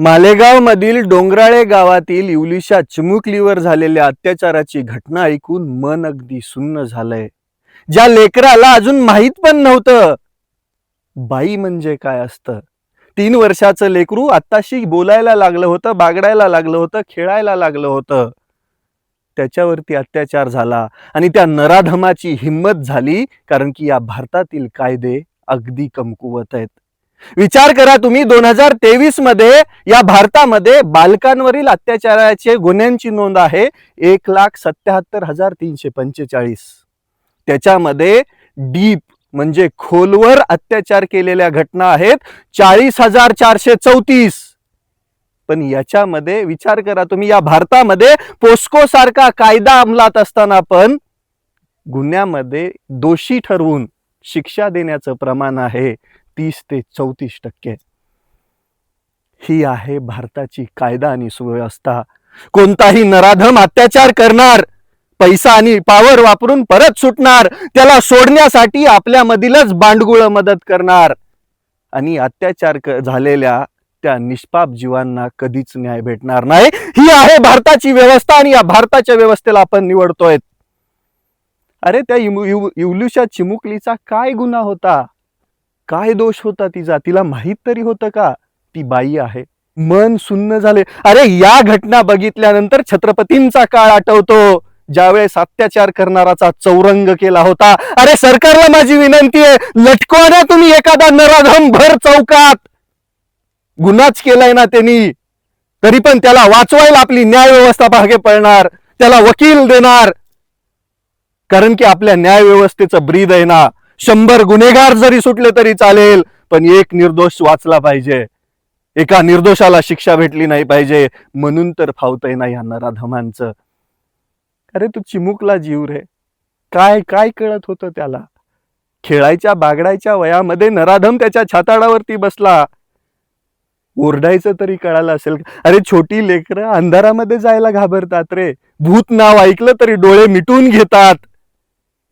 मालेगावमधील डोंगराळे गावातील इवलिशा चिमुकलीवर झालेल्या अत्याचाराची घटना ऐकून मन अगदी सुन्न झालंय. ज्या लेकराला अजून माहीत पण नव्हतं. बाई म्हणजे काय असतं? तीन वर्षाचं लेकरू आत्ताशी बोलायला लागलं होतं बागडायला लागलं होतं खेळायला लागलं होतं. त्याच्यावरती अत्याचार झाला आणि त्या नराधमाची हिंमत झाली कारण की या भारतातील कायदे अगदी कमकुवत आहेत. विचार करा तुम्ही दोन हजार तेवीसमध्ये या भारतामध्ये बालकांवरील अत्याचाराचे गुन्ह्यांची नोंद आहे. एक लाख सत्याहत्तर हजार तीनशे पंचेचाळीस. त्याच्यामध्ये डीप म्हणजे खोलवर अत्याचार केलेल्या घटना आहेत. चाळीस हजार चारशे चौतीस. पण याच्यामध्ये विचार करा तुम्ही या भारतामध्ये पोस्को सारखा कायदा अंमलात असताना पण गुन्ह्यामध्ये दोषी ठरवून शिक्षा देण्याचं प्रमाण आहे. तीस ते चौतीस टक्के. ही आहे भारताची कायदा आणि सुव्यवस्था. कोणताही नराधम अत्याचार करणार पैसा आणि पावर वापरून परत सुटणार त्याला सोडण्यासाठी आपल्यामधीलच बांडगुळ मदत करणार. आणि अत्याचार झालेल्या त्या निष्पाप जीवांना कधीच न्याय भेटणार नाही. ही आहे भारताची व्यवस्था आणि या भारताच्या व्यवस्थेला आपण निवडतोय. अरे त्या इवल्युशा चिमुकलीचा काय गुन्हा होता? काय दोष होता तिचा? तिला माहीत तरी होतं का? ती बाई आहे. मन सुन्न झाले. अरे या घटना बघितल्यानंतर छत्रपतींचा काळ आठवतो. ज्यावेळेस अत्याचार करणाराचा चौरंग केला होता. अरे सरकारला माझी विनंती आहे. लटकवा ना तुम्ही एखादा नराधम भर चौकात. गुन्हाच केलाय ना त्यांनी. तरी पण त्याला वाचवायला आपली न्याय व्यवस्था मागे पडणार त्याला वकील देणार. कारण की आपल्या न्याय व्यवस्थेचं ब्रीद आहे ना. शंभर गुन्हेगार जरी सुटले तरी चालेल पण एक निर्दोष वाचला पाहिजे. एका निर्दोषाला शिक्षा भेटली नाही पाहिजे म्हणून तर फावतंय ना या नराधमांचं. अरे तू चिमुकला जीव रे. काय काय कळत होतं त्याला? खेळायच्या बागडायच्या वयामध्ये नराधम त्याच्या छाताडावरती बसला. ओरडायचं तरी कळालं असेल. अरे छोटी लेकरं अंधारामध्ये जायला घाबरतात रे. भूत नाव ऐकलं तरी डोळे मिटून घेतात.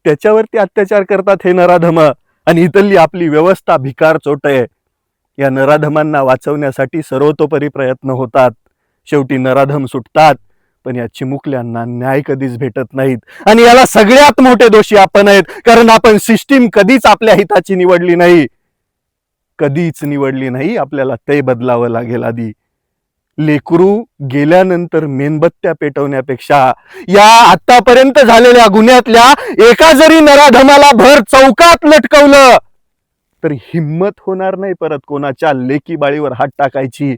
त्याच्यावरती अत्याचार करतात हे नराधम. आणि इथली आपली व्यवस्था भिकार चोट आहे. या नराधमांना वाचवण्यासाठी सर्वतोपरी प्रयत्न होतात. शेवटी नराधम सुटतात पण या चिमुकल्यांना न्याय कधीच भेटत नाहीत. आणि याला सगळ्यात मोठे दोषी आपण आहेत कारण आपण सिस्टीम कधीच आपल्या हिताची निवडली नाही. कधीच निवडली नाही आपल्याला ते बदलावं लागेल आधी. लेकरू गेल्यानंतर मेणबत्त्या पेटवण्यापेक्षा या आतापर्यंत झालेल्या गुन्ह्यातल्या एका जरी नराधमाला भर चौकात लटकवलं तर हिम्मत होणार नाही परत कोणाच्या लेकी बाळीवर हात टाकायची.